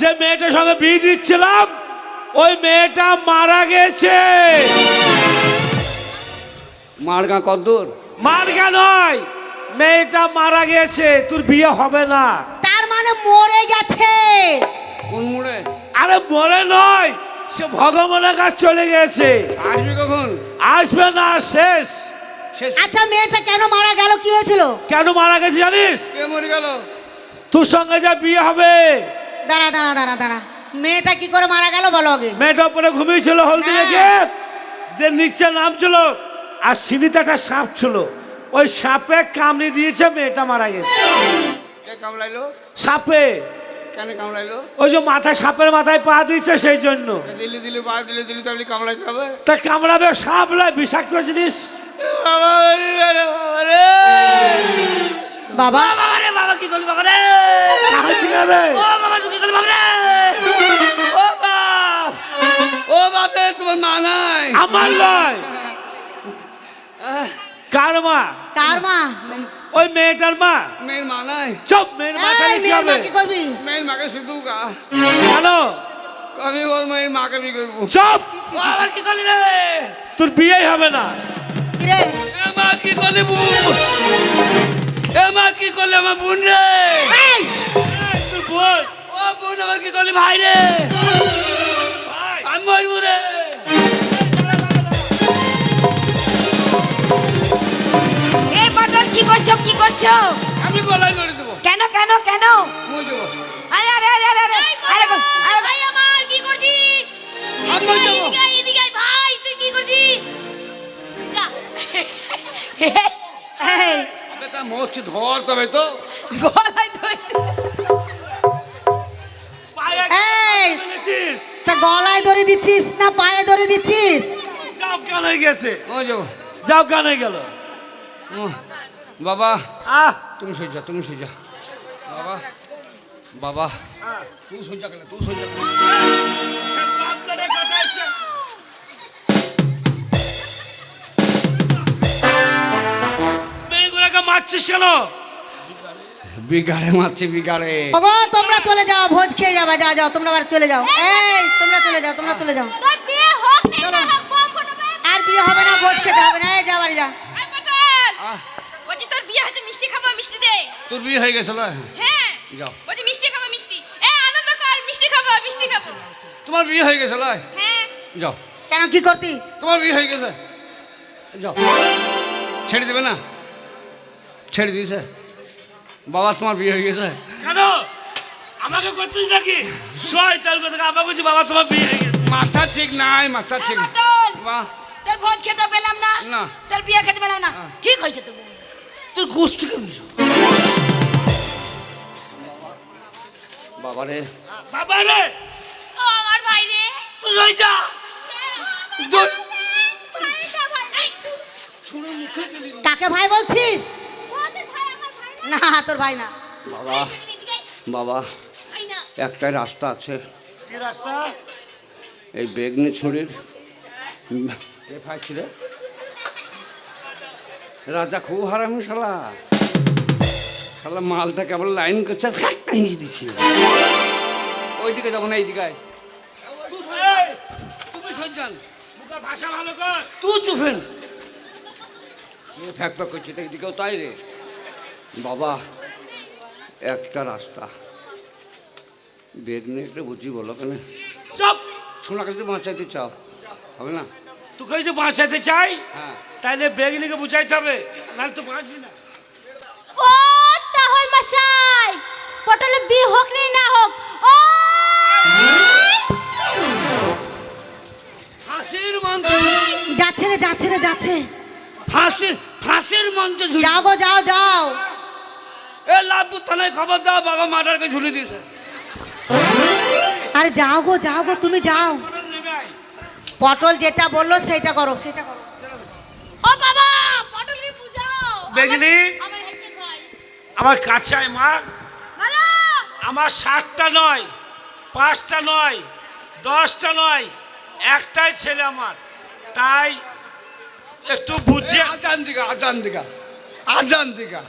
যে মেয়েটার সঙ্গে বিয়ে দিচ্ছিলাম ওই মেয়েটা মারা গেছে। মারগা কদ্দূর। মার্গা নয় মেয়েটা মারা গেছে তোর বিয়ে হবে না। তার মানে মরে গেছে। কোন মোড়ে? আরে মরে নয় সে ভগবানের কাছে চলে গেছে। আসবে কখন? আসবে না শেষ। শেষ। আচ্ছা মেয়েটা কেন মারা গেল কি হয়েছিল? কেন মারা গেছে জানিস? কে মরে গেল? তোর সঙ্গে যা বিয়ে হবে দাঁড়া দাঁড়া দাঁড়া দাঁড়া মেয়েটা কি করে মারা গেল বলো আগে মেয়েটা উপরে ঘুমিয়েছিল হলদি হ্যাঁ। রেখে যে নিচে নামছিল আর সিঁড়িতে একটা সাপ ছিল ওই সাপে কামড়ে দিয়েছে মেয়েটা মারা গেছে কে কামড়াইলো সাপে কেন কামড়াইলো ওই যে মাথায় সাপের মাথায় পা দিয়েছে সেই জন্য দিল্লি দিল্লি বা দিল্লি দিল্লি তো আপনি কামড়াইতে হবে তা কামড়াবে সাপ বিষাক্ত জিনিস বাবা রে, রে, বাবা। রে। বাবা রে, বাবা কি করলি বাবা রে? ও বাবা কি করলি বাবা রে? ও বাপ ও বাপে তোমার মা নাই। আমার লয় কার মা? কার মা? ওই মেয়েটার মা। মেয়ের মা নাই। চুপ মেয়ের মাথায় এই কি মা হবে। কি করবি? মেয়ের মাকে শুধু গা। কেন? আমি ওর মেয়ের মাকে বিয়ে করব। চুপ! আবার কি করলি রে? তোর বিয়েই হবে না। কি রে? মা কি করলি এ মা কি করলি আমার বোন রে? তোর বোন ও বোন আমার কি করলি ভাই রে? ভাই, আমি মরবো রে। এই পটল কি করছ? কি করছ? আমি গলায় লড়ে দেবো। কেন কেন কেন? আরে আরে আরে আরে আরে আরে আরে। ভাই আমার কি করছিস? আমি যাব। এদিকে আয়, ভাই তুই কি করছিস? যা। এই, বেটা মরছি ধর তবে তো। গলায় ধরে এই। তা গলায় ধরে দিচ্ছিস না পায়ে ধরে দিচ্ছিস? যাও কেন গেছে। মই যাব যাও কেন হয়ে গেল বাবা আহ। তুমি সই যা তুমি সই যা। বাবা বাবা তুই সই যা তুই সই যা। মেয়েগুলোকে মারছিস কেন? বিগাড়ে মারছি বিগাড়ে ওগো তোমরা চলে যাও ভোজ খেয়ে যাবা যা যাও তোমরা আবার চলে যাও। এই তোমরা চলে যাও তোমরা চলে যাও। চলো। আর বিয়ে হবে না ভোজ খেতে হবে না এই যা বাড়ি যা। আই পটল। আহ, বলছি তোর বিয়ে হচ্ছে মিষ্টি খাব মিষ্টি দে। তোর বিয়ে হয়ে গেছে না? হ্যাঁ। যাও। বলছি মিষ্টি খাব মিষ্টি। এ আনন্দ কর মিষ্টি খাব মিষ্টি খাব। তোমার বিয়ে হয়ে গেছে না? হ্যাঁ। যাও। কেন কি করতি? তোমার বিয়ে হয়ে গেছে। যাও। ছেড়ে দেবে না? ছেড়ে দিয়েছে। বাবা তোমার বিয়ে হয়ে গেছে। কেন? আমাকে করতিস নাকি? সয় তার কথা আমাকে বলছি বাবা তোমার বিয়ে হয়ে গেছে। মাথা ঠিক নাই মাথা ঠিক বাহ। তোর ভোজ খেতে পেলাম না না। তোর বিয়ে খেতে পেলাম না। হ্যাঁ। ঠিক হয়েছে তো। তোর গোষ্ঠীকে বাবা রে। বাবা রে! ও আমার ভাই রে। তুই রই যা। কাকে ভাই বলছিস ওদের ভাই আমার ভাই না তোর ভাই না। বাবা বাবা একটাই রাস্তা আছে। কি রাস্তা? এই বেগনি ছুরির কে ফাইছিল? রাজা খুব হারামি শালা। শালা মালটা কেবল লাইন করছে আর কাহিয়ে দিচ্ছে। ওইদিকে যাব না এইদিকে তুমি সজ্জান। ভাষা ভালো কর। তুই চুপেন। ফ্যাক ফ্যাক করছে এইদিকেও তাই রে। বাবা একটা রাস্তা। বেগনি একটা বুঝি বলো কেন। চুপ! সোনাকে যদি বাঁচাইতে চাও। হবে না? তোকে যদি বাঁচাতে চাই? হ্যাঁ। তাইলে বেগনিকে বুঝাইতে হবে নাহলে তো বাঁচবি না। ও তাহল মশাই পটলের বিয়ে হোক নাই না হোক ও ফাঁসির মঞ্চ যাচ্ছে রে যাচ্ছে রে যাচ্ছে। ফাঁসির ফাঁসির মঞ্চে যাও যাও যাও। এ লাভপুর থানায় খবর দাও বাবা মার্ডারকে ঝুলি দিয়েছে। আরে যাও গো যাও গো তুমি যাও। পটল যেটা বলল সেটা করো সেটা করো। ও বাবা পটলের পূজাও বেগনি আমার আয় মা আমার সাতটা নয় পাঁচটা নয় দশটা নয় একটাই ছেলে আমার। তাই একটু বুঝে আজান দিকা আজান দিকা আজান দিকা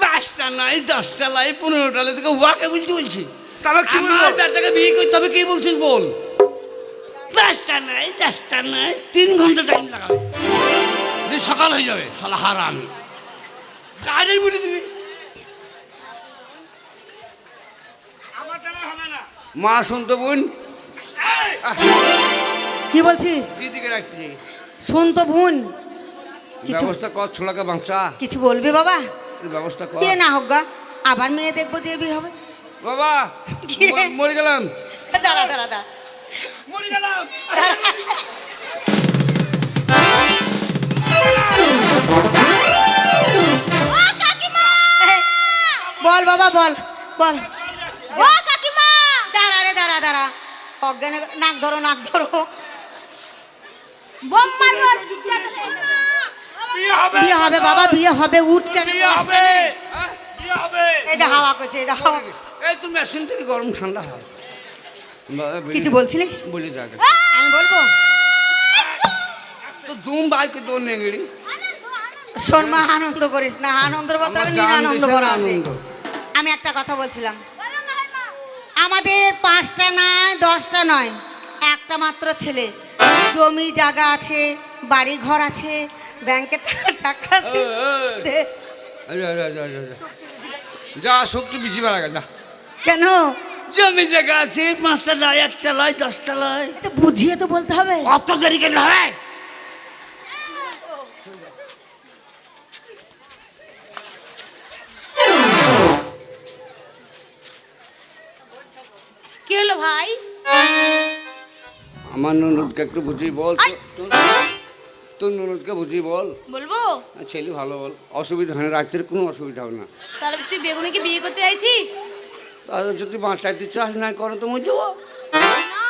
পাঁচটা নাই দশটা লাই পনেরোটা লাই তোকে ওয়াকে বলতে বলছি। তাহলে কি আমার বেটাকে বিয়ে করতে হবে কি বলছিস বল? পাঁচটা নাই চারটা নাই তিন ঘণ্টা টাইম লাগাবে। যে সকাল হয়ে যাবে সালা হারা আমি গাড়ি বলে দিবি। আমার দ্বারা হবে না। মা শুনতো বোন। কি বলছিস? দিদিকে রাখছি শোন তো বোন। কিছু ব্যবস্থা কর ছোলাকে বাঁচা। কিছু বলবি বাবা? ব্যবস্থা কর। বিয়ে না হোক গা আবার মেয়ে দেখব দিয়ে বিয়ে হবে। বাবা মরে গেলাম। দাঁড়া দাঁড়া দাঁড়া। মরে গেলাম। ও কাকিমা এই, বল বাবা বল বল। ও কাকিমা! দাঁড়া রে দাঁড়া দাঁড়া। অজ্ঞানে নাক ধরো নাক ধরো। বোম মারবো বিয়ে হবে বাবা। বিয়ে হবে উঠ কেন হবে? হ্যাঁ? যে হাওয়া করছে যে হাওয়া। এই তুমি মেশিন থেকে গরম ঠান্ডা হয়। কিছু বলছিলি? বলি যাক আমি বলব? তো দুম বাইকে তো নেগড়ি। শোন মা আনন্দ করিস না আনন্দের বদলে আমার আনন্দ করা আছে। আমি একটা কথা বলছিলাম। আমাদের পাঁচটা নয় দশটা নয় একটা মাত্র ছেলে। জমি জায়গা আছে বাড়ি ঘর আছে ব্যাংকে টাকা- টাকা আছে। দে। যা শক্তি বেশি বেড়া গেছে যা। কেন? জমি জায়গা আছে পাঁচটা লাই একটা লাই দশটা লাই এটা বুঝিয়ে তো বলতে হবে। অত দেরি কেন হবে? কি হলো ভাই? আমার ননদকে একটু বুঝিয়ে বল! তোর ননদকে বুঝিয়ে বল। বলব? ছেলে ভালো বল। অসুবিধা হয় না রাত্রের কোনো অসুবিধা হবে না। তাহলে তুই বেগুনিকে বিয়ে করতে চাইছিস? তাহলে যদি বাঁচাইতে চাস না করো তো মুঝে না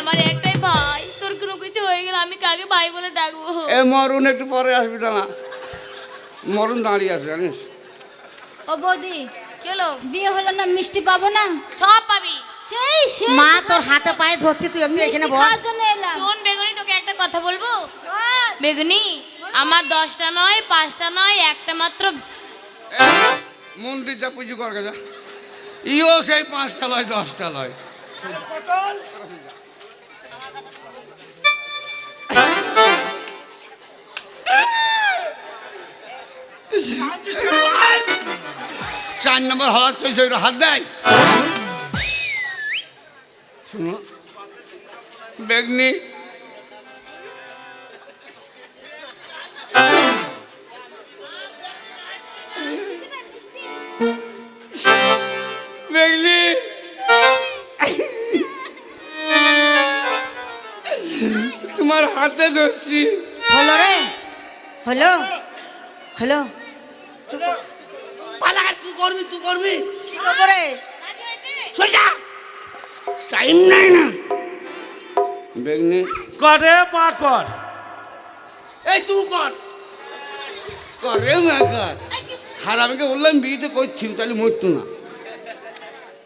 আমার একটাই ভাই তোর কোনো কিছু হয়ে গেলে আমি কাকে ভাই বলে ডাকবো? এ মরুন একটু পরে আসবি না মরুন দাঁড়িয়ে আছে জানিস? ও বৌদি কি হলো? বিয়ে হলো না মিষ্টি পাবো না? সব পাবি। সেই সেই মা তোর হাতে পায়ে ধরছি তুই একটু এখানে বস। জন্য এলাম। শোন বেগুনি তোকে একটা কথা বলব? বেগুনি আমার দশটা নয় পাঁচটা নয় একটা মাত্র। মন্দির যা পুজো কর যা। ইও সেই পাঁচটা লয় দশটা লয় চার নম্বর হওয়ার চলছে হাত দেয়। শুনো বেগনি। বেগনি। তোমার হাতে ধরছি। হলো রে। হলো। হলো। পালা তুই করবি তুই করবি। কি করব রে? সোজা। টাইম নাই না। বেগনি। করে মা কর। এই তুই কর। কর মা কর। হারামিকে বললাম বিয়েটা করছি তাহলে মরতো না।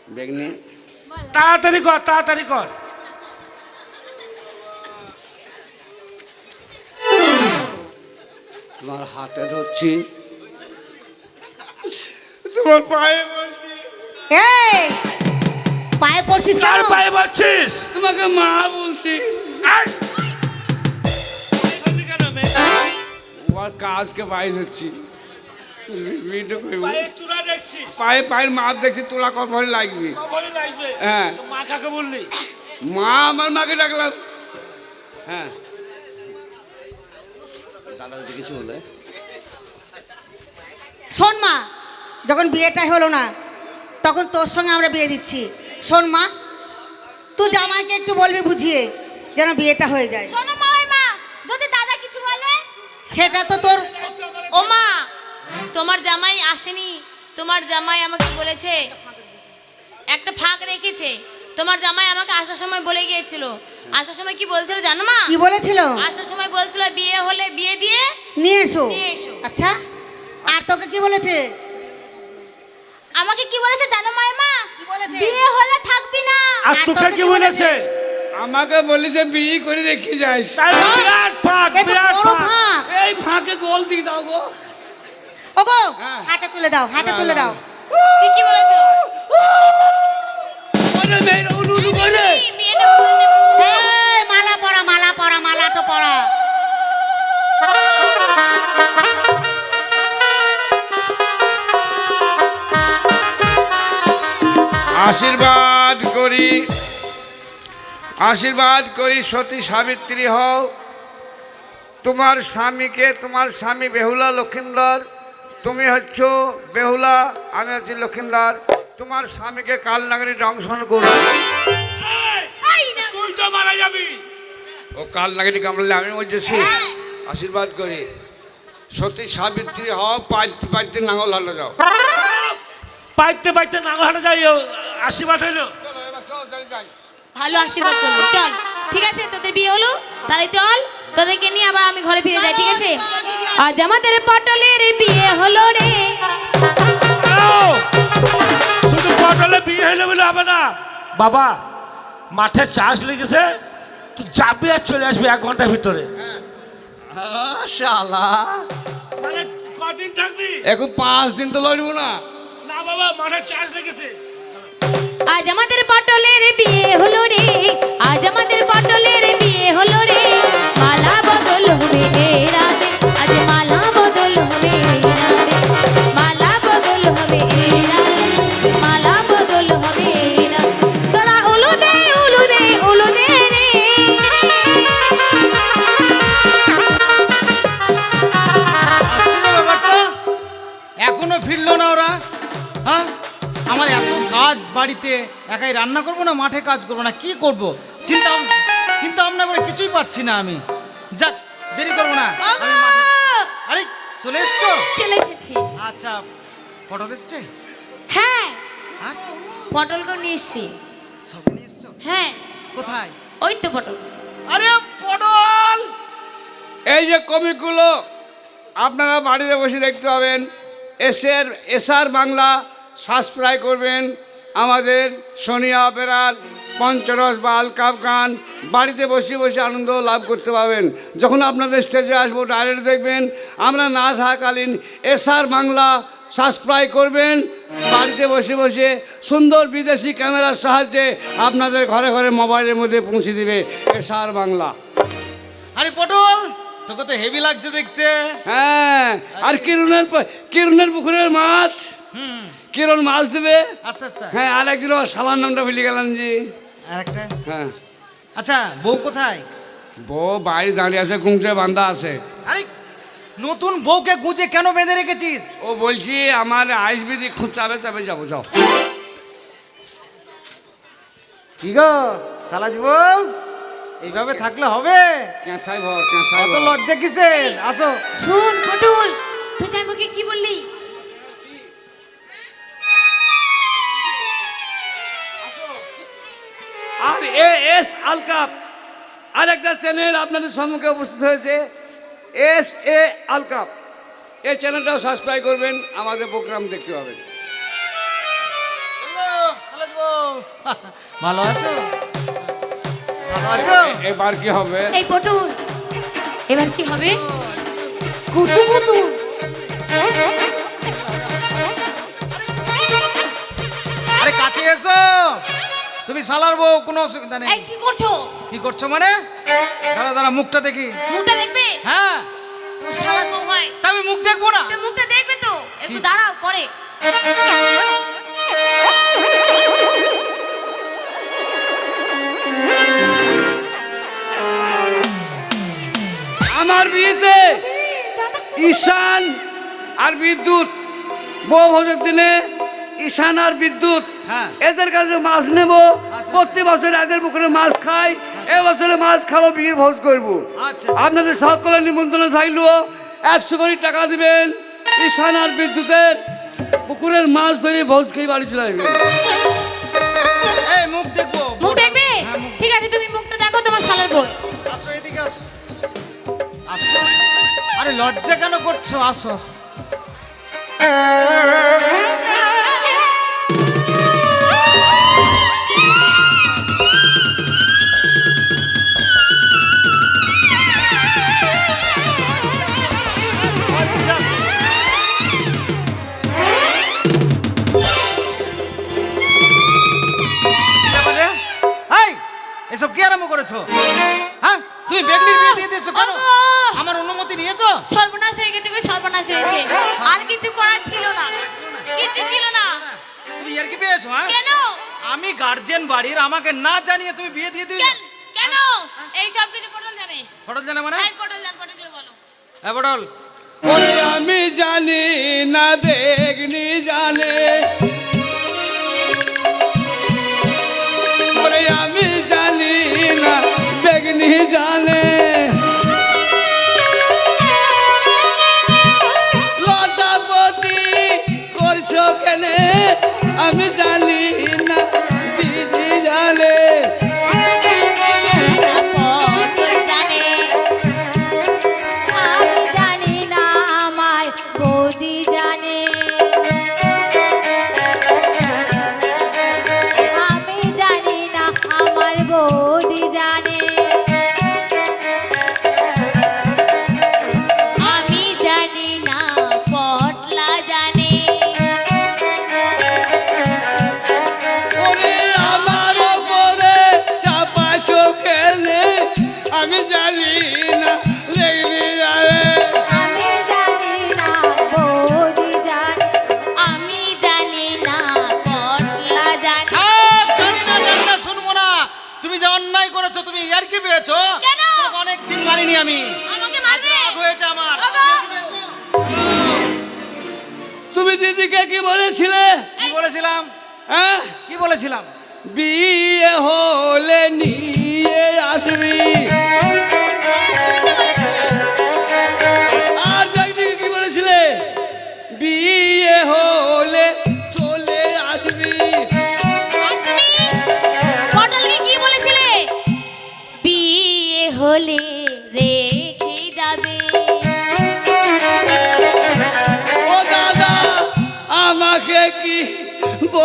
বেগনি। তাড়াতাড়ি কর তাড়াতাড়ি কর। তোমার হাতে ধরছি। তোমার পায়ে বলছি এই! পায়ে পড়ছিস কার কেন পায়ে বাচ্ছিস তোমাকে মা বলছি। ওর কাজকে বাইশ হচ্ছি পায়ে পায়ের মাপ দেখছি তোলা ভরে লাগবে। হ্যাঁ। মা কাকে বললি? মা আমার মাকে ডাকলাম। হ্যাঁ। দাদা কিছু বলে শোন মা যখন বিয়েটা হলো না তখন তোর সঙ্গে আমরা বিয়ে দিচ্ছি। শোন মা তুই জামাইকে একটু বলবি বুঝিয়ে যেন বিয়েটা হয়ে যায়। শোনো মামাই মা যদি দাদা কিছু বলে? সেটা তো তোর ও মা তোমার জামাই আসেনি তোমার জামাই আমাকে বলেছে একটা ফাঁক রেখেছে তোমার জামাই আমাকে আসার সময় বলে গিয়েছিল। আসার সময় কি বলছিল জানো মা? কি বলেছিল? আসার সময় বলছিল বিয়ে হলে বিয়ে দিয়ে নিয়ে এসো। নিয়ে এসো। আচ্ছা আর তোকে কি বলেছে? আমাকে কি বলেছে জানো মাইমা কি বলেছে? বিয়ে হলে থাকবি না। আর তোকে কি কি বলেছে? আমাকে বলেছে বিয়ে করে রেখে যাইস তাই বিরাট ফাঁক বিরাট ফাঁক। এই ফাঁকে গোল দিয়ে দাও গো। ওগো হ্যাঁ। হাতে তুলে দাও হাতে তুলে দাও। ঠিকই বলেছ। আশীর্বাদ করি। আশীর্বাদ করি সতী সাবিত্রী হও। তোমার স্বামীকে তোমার স্বামী বেহুলা লক্ষিন্দর তুমি হচ্ছ বেহুলা আমি হচ্ছি লক্ষিন্দর। তোমার স্বামীকে কাল নাগরী দংশন করো। এই তুই তো মারা যাবি। ও কাল নাগরী কামড়ালে আমি বলছি আশীর্বাদ করি। সতী সাবিত্রী হও পাইতে পাইতে নাঙল হালো যাও। পাইতে পাইতে নাঙ্গল হাটে যাই ও, আশীর্বাদ হইল। চলো এবার চল যাই যাই। ভালো আশীর্বাদ করব। চল ঠিক আছে? তোদের বিয়ে হলো? তাহলে চল তোদেরকে নিয়ে আবার আমি ঘরে ফিরে যাই ঠিক আছে? আজ আমাদের পটলের বিয়ে হলো রে! শুধু পটলে বিয়ে হইলে বলে হবে না। বাবা মাঠে চাষ লেগেছে তুই যাবি আর চলে আসবি এক ঘণ্টার ভিতরে। শালা মানে কদিন থাকবি? এখন পাঁচ দিন তো লড়বো না। না বাবা মাঠে চাষ লেগেছে। আজ আমাদের পটলের বিয়ে হলো রে, আজ আমাদের পটলের বিয়ে হলো রে। মালা বদল হবে এ কাজ বাড়িতে একাই রান্না করব না মাঠে কাজ করব না? কি করব? চিন্তা চিন্তা ভাবনা করে কিছুই পাচ্ছি না আমি। যাক দেরি করব না। আরে চলে এসছো? চলে এসেছি। আচ্ছা পটল এসছে? হ্যাঁ। হ্যাঁ? পটলকে নিয়ে এসছি। সব নিয়ে এসছো? হ্যাঁ। কোথায়? ওই তো পটল। আরে পটল! এই যে কমিকগুলো আপনারা বাড়িতে বসে দেখতে পাবেন এসের এসআর বাংলা সাবস্ক্রাইব করবেন আমাদের সোনিয়া অপেরার পঞ্চরস বা আলকাপ গান বাড়িতে বসে বসে আনন্দ লাভ করতে পারবেন। যখন আপনাদের স্টেজে আসব ডাইরেক্ট দেখবেন আমরা না থাকাকালীন এসআর বাংলা সাবস্ক্রাইব করবেন। বাড়িতে বসে বসে সুন্দর বিদেশি ক্যামেরার সাহায্যে আপনাদের ঘরে ঘরে মোবাইলের মধ্যে পৌঁছে দিবে এসআর বাংলা। আরে পটল তোকে তো হেভি লাগছে দেখতে। হ্যাঁ আর কিরণের কিরণের পুকুরের মাছ? কিরণ মাছ দেবে? আস্তে আস্তে। হ্যাঁ আর একজন শালার নামটা ভুলে গেলাম জি আর একটা? হ্যাঁ। আচ্ছা বউ কোথায়? বউ বাইরে দাঁড়িয়ে আছে কুঞ্চে বান্ধা আছে। আরে নতুন বউকে গুজে কেন বেঁধে রেখেছিস? ও বলছি আমার আইসবিদি খুঁচাবে তবে যাব যাও। কি গো সালাজ বউ? এইভাবে থাকলে হবে? কেঁথাই ভর কেঁথাই অত লজ্জা কিসের? আসো। শোন পটল তুই জামাইকে কি বললি? এ এস আলকাপ আর একটা চ্যানেল আপনাদের সম্মুখে উপস্থিত হয়েছে। এস এ আলকাপ এই চ্যানেলটাও সাবস্ক্রাইব করবেন আমাদের প্রোগ্রাম দেখতে পাবেন। ভালো আছো? ভালো আছো? এবার কি হবে? এই পটল এবার কি হবে? কুতু কুতু তুমি সালার বউ কোনো অসুবিধা নেই। এই কি করছ? কি করছ মানে? দাঁড়া দাঁড়া মুখটা দেখি। মুখটা দেখবে? হ্যাঁ। শালা বউ হয়। তা আমি মুখ দেখব না। তো মুখটা দেখবে তো? একটু দাঁড়াও পরে। আমার বিয়েতে ঈশান আর বিদ্যুৎ বউ ভোজের দিনে ঈশান আর বিদ্যুৎ। হ্যাঁ। এদের কাছে মাছ নেব। আচ্ছা। প্রতি বছর এদের পুকুরে মাছ খাই। এবছরে মাছ খাব বিয়ের ভোজ করব। আচ্ছা। আপনাদের সকলের নিমন্ত্রণ থাকল। একশো কোটি টাকা দিবেন ঈশান আর বিদ্যুতের পুকুরের মাছ ধরে ভোজ খেয়ে বাড়ি চলে আসবেন মুখ দেখব। মুখ দেখবে? হ্যাঁ, ঠিক আছে তুমি মুখটা দেখো তোমার শালার বউ আসো এদিকে আসো। আসো। আরে লজ্জা কেন করছ? আসো আসো। গার্জেন বাড়ির আমাকে না জানিয়ে তুমি বিয়ে দিয়ে দিয়েছ কেন? কেন? এই সব কিছু পটল জানে। পটল জানে মানে? এই পটল জান পটল বলো। হ্যাঁ পটল। ওরে আমি জানি না দেখনি জানে। দিদিকে কি বলেছিলে? কি বলেছিলাম? হ্যাঁ? কি বলেছিলাম? বিয়ে হলে নিয়ে আসবি।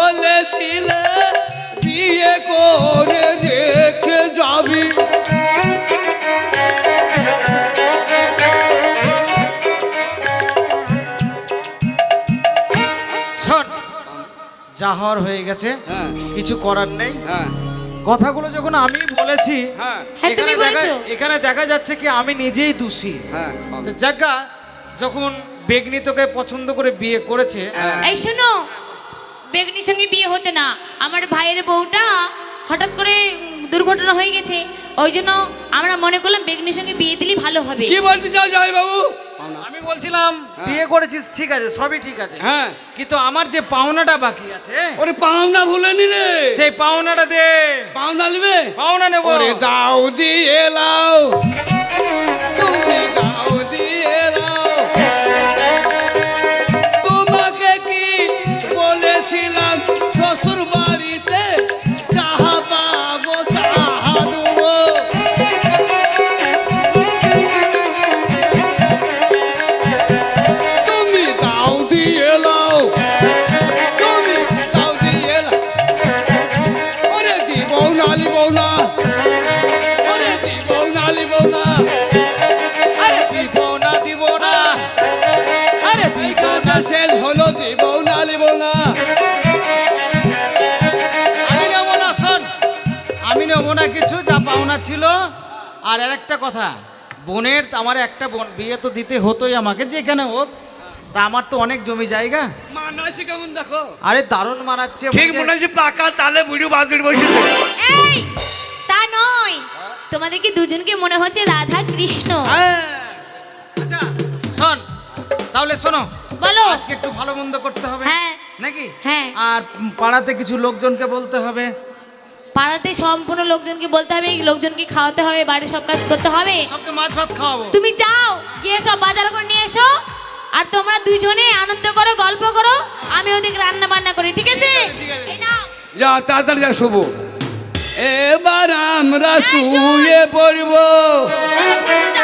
বলেছিলে বিয়ে করে রেখে যাবি। যা হওয়ার হয়ে গেছে হ্যাঁ। কিছু করার নেই। হ্যাঁ। কথাগুলো যখন আমি বলেছি হ্যাঁ। এখানে দেখা। এখানে দেখা যাচ্ছে কি আমি নিজেই দোষী। হ্যাঁ তো জায়গা যখন বেগনি তোকে পছন্দ করে বিয়ে করেছে এই শোনো বেগনির সঙ্গে বিয়ে হতে না। আমার ভাইয়ের বউটা হঠাৎ করে দুর্ঘটনা হয়ে গেছে। ওই জন্য আমরা মনে করলাম বেগনির সঙ্গে বিয়ে দিলেই ভালো হবে। কি বলতে চাও জয় বাবু আমি বলছিলাম বিয়ে করেছিস ঠিক আছে সবই ঠিক আছে। হ্যাঁ। কিন্তু আমার যে পাওনাটা বাকি আছে ওরে পাওনা ভুলে নি রে। সেই পাওনাটা দে। পাওনা নিবে? পাওনা নেব। ওরে দাও দিয়ে লাও। আর আর একটা কথা বোনের আমার একটা বোন বিয়ে তো দিতে হতোই আমাকে যেখানে হোক। তা আমার তো অনেক জমি জায়গা। মানাসি কেমন দেখো? আরে দারুণ মানাচ্ছে ঠিক মনে হচ্ছে পাকা তালে বুড়ি বাঁধুর বসে এই তা নয়। তোমাদের কি দুজনকে মনে হচ্ছে রাধা কৃষ্ণ? হ্যাঁ। আচ্ছা শোন তাহলে শোনো বলো। আজকে একটু ভালো মন্দ করতে হবে। হ্যাঁ। নাকি? হ্যাঁ। আর পাড়াতে কিছু লোকজনকে বলতে হবে। পাড়াতে সম্পূর্ণ লোকজনকে বলতে হবে লোকজনকে খাওয়াতে হবে বাড়ি সব কাজ করতে হবে। সবকে মাছ ভাত খাওয়াবো। তুমি যাও গিয়ে সব বাজার করে নিয়ে এসো। আর তোমরা দুইজনে আনন্দ করো গল্প করো আমি ওদিকে রান্না বান্না করি ঠিক আছে? যা তাড়াতাড়ি যা শুভ। এবার আমরা এই শুয়ে পড়ব। যাও।